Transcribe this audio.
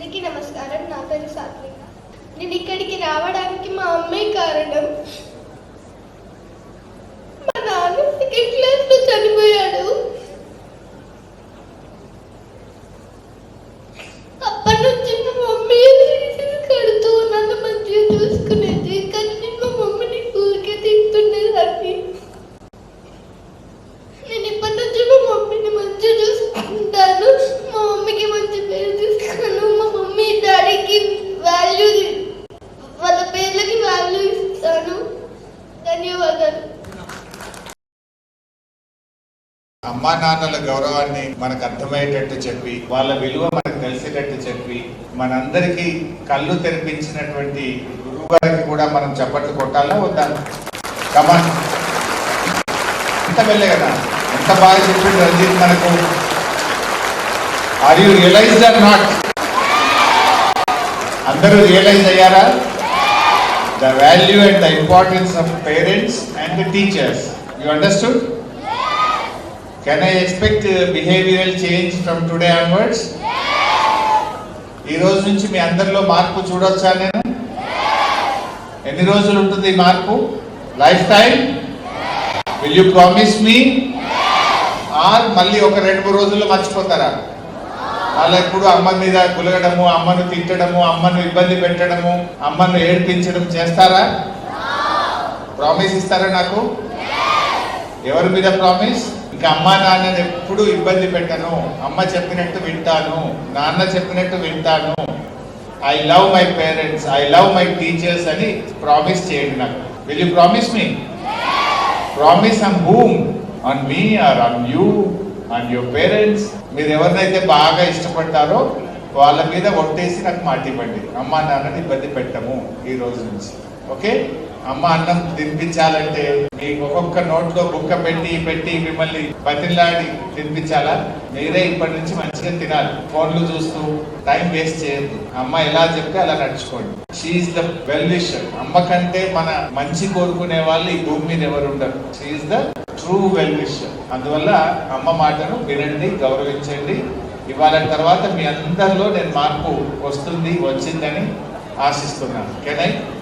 అందరికీ నమస్కారం. నా పేరు సాత్విక. నేను ఇక్కడికి రావడానికి మా అమ్మే కారణం మా నాన్న సెకండ్ క్లాస్లో చనిపోయాడు అప్పటి నుంచి మా మమ్మీ ఫీజులు కడుతూ నన్ను మంచిగా చూసుకునేది కానీ నేను మా మమ్మీని ఊరికే తింటుండేదాన్ని నేను ఇప్పటి నుంచి మా మమ్మీని మంచిగా చూసుకుంటాను మా మమ్మీకి మంచి పేరు తీస్తాను మా మమ్మీ డాడీకి వాల్యూ వాళ్ళ పేర్లకి వాల్యూ ఇస్తాను ధన్యవాదాలు అమ్మా నాన్నల గౌరవాన్ని మనకు అర్థమయ్యేటట్టు చెప్పి వాళ్ళ విలువ మనకు తెలిసేటట్టు చెప్పి మనందరికీ కళ్ళు తెరిపించినటువంటి గురువు గారికి కూడా మనం చప్పట్లు కొట్టాలా వద్దా? కమాన్ ఎంత వెళ్ళే కదా? ఎంత బాగా చెప్పింది రంజిత్ మనకు? Are you realise or not అందరూ రియలైజ్ అయ్యారా? The value and the importance of parents and the teachers you understood Can I expect uh, behavioral change from today onwards? ఈ రోజు నుంచి మీ అందరిలో మార్పు చూడొచ్చా నేను? ఎన్ని రోజులు ఉంటుంది మార్పు? Life time will you promise me or మళ్ళీ ఒక రెండు మూడు రోజుల్లో మర్చిపోతారా? అలా ఎప్పుడు అమ్మ మీద గులగడము అమ్మను తిట్టడము అమ్మను ఇబ్బంది పెట్టడము అమ్మను ఏడ్పించడం చేస్తారా? ప్రామిస్ ఇస్తారా నాకు? ఎవరి మీద ప్రామిస్? ఇంకా అమ్మ నాన్నని ఎప్పుడు ఇబ్బంది పెట్టను. అమ్మ చెప్పినట్టు వింటాను. నాన్న చెప్పినట్టు వింటాను. I love my parents I love my teachers అని ప్రామిస్ చేయండి నాకు. Will you promise me promise on whom on me or on you on your parents మీరు ఎవరినైతే బాగా ఇష్టపడతారో వాళ్ళ మీద ఒట్టేసి నాకు మాట ఇవ్వండి అమ్మ నాన్నని ఇబ్బంది పెట్టము ఈ రోజు నుంచి. ఓకే అమ్మ అన్నం తినిపించాలంటే మీకు ఒక్కొక్క నోట్లో బుక్క పెట్టి పెట్టి మిమ్మల్ని బతిలాడి తినిపించాలా? మీరే ఇప్పటి నుంచి మంచిగా తినాలి. ఫోన్లు చూస్తూ టైం వేస్ట్ చేయొద్దు. అమ్మ ఎలా చెప్తే అలా నడుచుకోండి. షీఈస్ ద వెల్ విషర్ అమ్మ కంటే మన మంచి కోరుకునే వాళ్ళు ఈ భూమి మీద ఎవరు ఉండరు. She the true well wisher అందువల్ల అమ్మ మాటను వినండి గౌరవించండి. ఇవాళ తర్వాత మీ అందరిలో నేను మార్పు వస్తుంది వచ్చిందని ఆశిస్తున్నాను. కెనై